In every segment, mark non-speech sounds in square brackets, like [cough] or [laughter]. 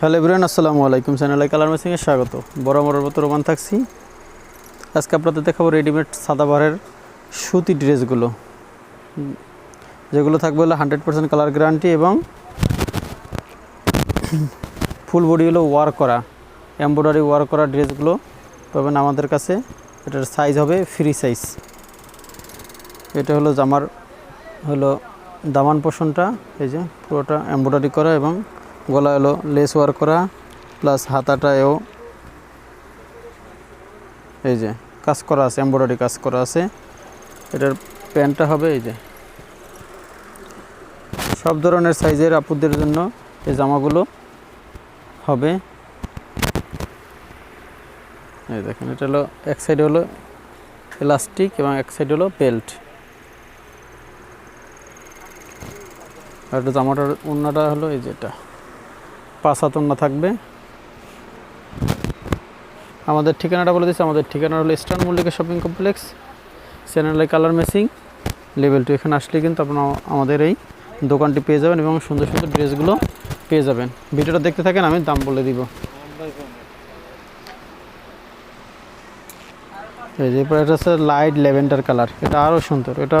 Hello Ibrahim আসসালামু আলাইকুম চ্যানেলে কালার মেসিংয়ে স্বাগত। বড় বড় মতো রোমান থাকছি। আজকে আপনাদের দেখাবো রেডিমেড সাদাবারের সুতি ড্রেসগুলো। যেগুলো থাকবে হলো হান্ড্রেড পার্সেন্ট কালার গ্যারান্টি এবং ফুল বডি হলো ওয়ার করা, এমব্রয়ডারি ওয়ার করা ড্রেসগুলো পাবেন আমাদের কাছে। এটার সাইজ হবে ফ্রি সাইজ এটা হলো জামার, হলো দামান পোষণটা, এই যে পুরোটা এমব্রয়ডারি করা এবং গলা হলো লেস ওয়ার করা প্লাস হাতাটায়ও এই যে কাজ করা আছে এমব্রয়ডারি কাজ করা আছে। এটার প্যান্টটা হবে এই যে। সব ধরনের সাইজের আপুদের জন্য এই জামাগুলো হবে। এই দেখেন, এটা হলো এক সাইড হলো এলাস্টিক এবং এক সাইড হলো বেল্ট আর জামাটার ওড়নাটা হলো এই যেটা পাঁচ ওড়না থাকবে। আমাদের ঠিকানাটা বলে দিচ্ছি আমাদের ঠিকানা হলো ইস্টার্ন মল্লিকা শপিং কমপ্লেক্স। চ্যানেলে কালার মেসিং লেভেল টু এখানে আসলে কিন্তু আপনারা আমাদের এই দোকানটি পেয়ে যাবেন এবং সুন্দর সুন্দর ড্রেসগুলো পেয়ে যাবেন। ভিডিওটা দেখতে থাকেন, আমি দাম বলে দিব। এই যে এটা হচ্ছে লাইট ল্যাভেন্ডার কালার। এটা আরও সুন্দর। এটা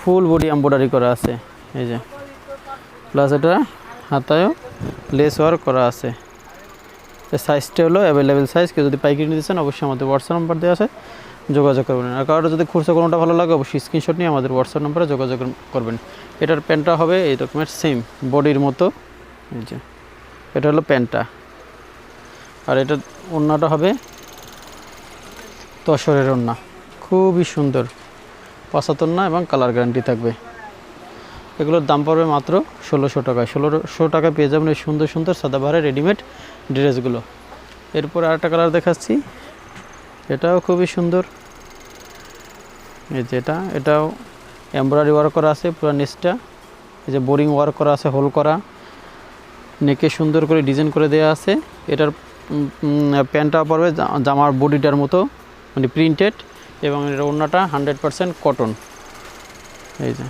ফুল বডি এম্ব্রয়ডারি করা আছে। এই যে। প্লাস এটা হাতায়ও। লেস ওয়ার্ক করা আছে। সাইজটা হলো অ্যাভেলেবেল সাইজ কেউ যদি পাইকারি নিতে চান, অবশ্যই আমাদের হোয়াটসঅ্যাপ নাম্বার দেওয়া আছে, যোগাযোগ করবেন। আর কারোর যদি খুচরা কোনোটা ভালো লাগে, অবশ্যই স্ক্রিনশট নিয়ে আমাদের হোয়াটসঅ্যাপ নাম্বারে যোগাযোগ করবেন। এটার প্যান্টটা হবে এই রকমের সেম বডির মতো, এই যে। এটা হলো প্যান্টটা আর এটা ওড়নাটা হবে তসরের ওড়না খুবই সুন্দর। পাঁচাত্তর না এবং কালার গ্যারান্টি থাকবে। এগুলোর দাম পড়বে মাত্র ষোলোশো টাকায়। ষোলোশো টাকায় পেয়ে যাবেন এই সুন্দর সুন্দর সাদাবাহারের রেডিমেড ড্রেসগুলো। এরপর আরেকটা কালার দেখাচ্ছি। এটাও খুবই সুন্দর। এই যে এটা, এটাও এমব্রয়ডারি ওয়ার্ক করা আছে পুরো নিচটা। এই যে বোরিং ওয়ার্ক করা আছে, হোল করা। নেকে সুন্দর করে ডিজাইন করে দেওয়া আছে। এটার প্যান্টটা পড়বে জামার বডিটার মতো মানে প্রিন্টেড এবং এর ওড়নাটা হান্ড্রেড পারসেন্ট কটন এই যে।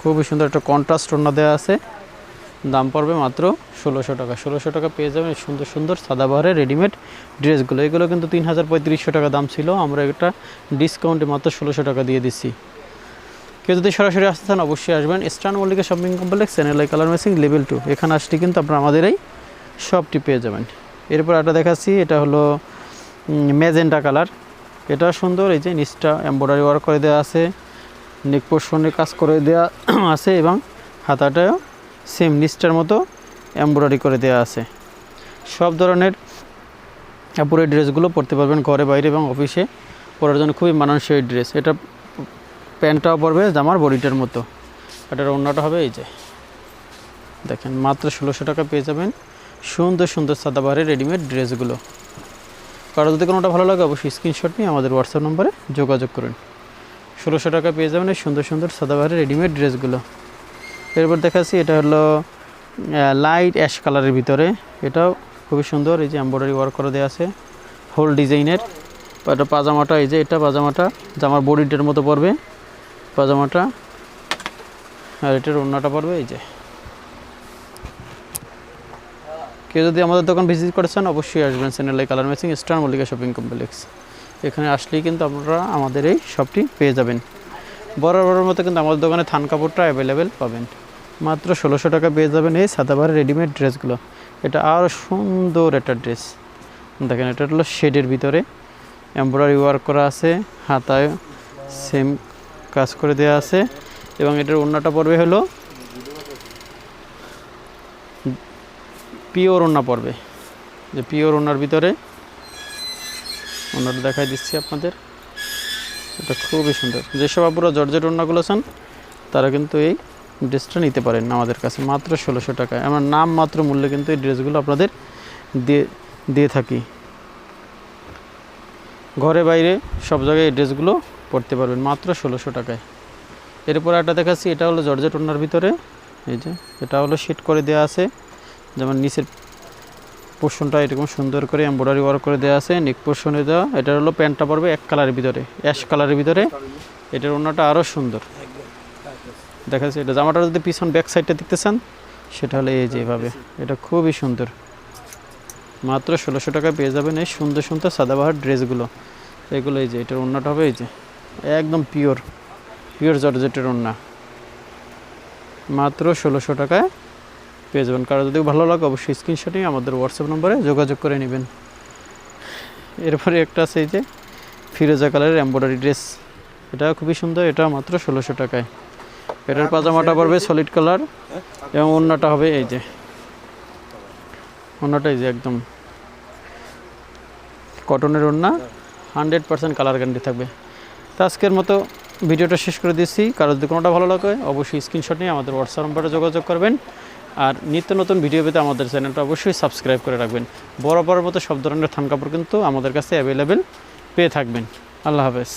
খুবই সুন্দর একটা কন্ট্রাস্ট ওড়না দেওয়া আছে। দাম পড়বে মাত্র ষোলোশো টাকা। ষোলোশো টাকা পেয়ে যাবেন সুন্দর সুন্দর সাদাবাহারের রেডিমেড ড্রেসগুলো। এগুলো কিন্তু তিন হাজার পঁয়ত্রিশশো টাকা দাম ছিল। আমরা একটা ডিসকাউন্টে মাত্র ষোলোশো টাকা দিয়ে দিচ্ছি। কেউ যদি সরাসরি আসতে চান, অবশ্যই আসবেন। ইস্টার্ন মল্লিকা শপিং কমপ্লেক্স এনএলআই কালার মেসিং লেভেল টু এখানে আসলে কিন্তু আপনারা আমাদের এই শপটি পেয়ে যাবেন। এরপর একটা দেখাচ্ছি। এটা হলো ম্যাজেন্টা কালার এটা সুন্দর, এই যে নিচটা এম্ব্রয়ডারি ওয়ার্ক করে দেওয়া আছে। নেক পোর্শনের কাজ করে দেওয়া [clears throat] আছে এবং হাতাটাও সেম নিচটার মতো এমব্রয়ডারি করে দেওয়া আছে। সব ধরনের কাপড়ের ড্রেসগুলো পরতে পারবেন ঘরে, বাইরে এবং অফিসে পরার জন্য খুবই মানানসই ড্রেস। এটা প্যান্টটাও পরবে জামার বডিটার মতো। এটার অন্যটা হবে এই যে। দেখেন, মাত্র ষোলোশো টাকা পেয়ে যাবেন সুন্দর সুন্দর সাদাবাহারের রেডিমেড ড্রেসগুলো। কারও যদি কোনোটা ভালো লাগে অবশ্যই স্ক্রিনশট নিয়ে আমাদের হোয়াটসঅ্যাপ নম্বরে যোগাযোগ করুন। ষোলোশো টাকা পেয়ে যাবেন এই সুন্দর সুন্দর সাদাবাহারের রেডিমেড ড্রেসগুলো। এরপর দেখাচ্ছি এটা হলো লাইট অ্যাশ কালারের ভিতরে। এটাও খুবই সুন্দর, এই যে এমব্রয়ডারি ওয়ার্ক করে দেওয়া আছে হোল ডিজাইনের এটা পাজামাটা, এই যে এটা পাজামাটা জামার বডিটার মতো পড়বে পাজামাটা। আর এটার ওড়নাটা পড়বে এই যে। কেউ যদি আমাদের দোকান ভিজিট করেছেন, অবশ্যই আসবেন চ্যানেলে colour matching star Mallika shopping complex এখানে আসলেই কিন্তু আপনারা আমাদের এই শপটি পেয়ে যাবেন। বড় মতো কিন্তু আমাদের দোকানে থান কাপড়টা অ্যাভেলেবেল পাবেন। মাত্র ষোলোশো টাকা পেয়ে যাবেন এই সাদাবার রেডিমেড ড্রেসগুলো এটা আরও সুন্দর একটা ড্রেস দেখেন, এটা হলো শেডের ভিতরে এমব্রয়ডারি ওয়ার্ক করা আছে, হাতায় সেম কাজ করে দেওয়া আছে এবং এটার ওড়নাটা পর্বে হলো পিওর ওড়না পর্বে যে পিওর ওড়নার ভিতরে ওড়নাটা দেখাই দিচ্ছি আপনাদের। এটা খুবই সুন্দর। যেসব আপুরা জর্জেট ওড়নাগুলো চান, তারা কিন্তু এই ড্রেসটা নিতে পারেন আমাদের কাছে, মাত্র ষোলোশো টাকায় আমার নাম মাত্র মূল্যে কিন্তু এই ড্রেসগুলো আপনাদের দিয়ে দিয়ে থাকি। ঘরে বাইরে সব জায়গায় এই ড্রেসগুলো পরতে পারবেন, মাত্র ষোলোশো টাকায়। এরপর একটা দেখাচ্ছি, এটা হলো জর্জেট ওড়নার ভিতরে। এই যে, এটা হলো শিট করে দেওয়া আছে। যেমন নিচের পোর্শনটা এরকম সুন্দর করে এমব্রয়ডারি ওয়ার্ক করে দেওয়া আছে। নেক পোর্শনে দেওয়া। এটা হলো প্যান্টটা পড়বে এক কালারের ভিতরে অ্যাশ কালারের ভিতরে। এটার ওড়নাটা আরও সুন্দর। দেখা যাচ্ছে এটা জামাটা যদি পিছন ব্যাক সাইডটা দেখতে চান, সেটা হলো এই যে এভাবে। এটা খুবই সুন্দর। মাত্র ষোলোশো টাকায় পেয়ে যাবেন এই সুন্দর সুন্দর সাদাবাহার ড্রেসগুলো। এগুলো এই যে, এটার ওড়নাটা হবে এই যে। একদম পিওর পিওর জর্জেটের ওড়না। মাত্র ষোলোশো টাকায় পেয়ে যাবেন। কারও যদি ভালো লাগে অবশ্যই স্ক্রিনশট নিয়ে আমাদের হোয়াটসঅ্যাপ নম্বরে যোগাযোগ করে নেবেন। এরপরে একটা আছে এই যে ফিরোজা কালারের এম্ব্রয়ডারি ড্রেস এটা খুবই সুন্দর এটা মাত্র ষোলোশো টাকায়। এটার পাজামাটা পড়বে সলিড কালার এবং অন্যটা হবে এই যে। অন্যটা এই যে একদম। কটনের ওড়না হান্ড্রেড পার্সেন্ট কালার গ্যারান্টি থাকবে। তো আজকের মতো ভিডিওটা শেষ করে দিচ্ছি কারও যদি কোনোটা ভালো লাগে অবশ্যই স্ক্রিনশট নিয়ে আমাদের হোয়াটসঅ্যাপ নম্বরে যোগাযোগ করবেন। আর নিত্য নতুন ভিডিও পেতে আমাদের চ্যানেলটা অবশ্যই সাবস্ক্রাইব করে রাখবেন। বড় মতো সব ধরনের থান কাপড় কিন্তু আমাদের কাছে অ্যাভেলেবেল পেয়ে থাকবেন। আল্লাহ হাফেজ।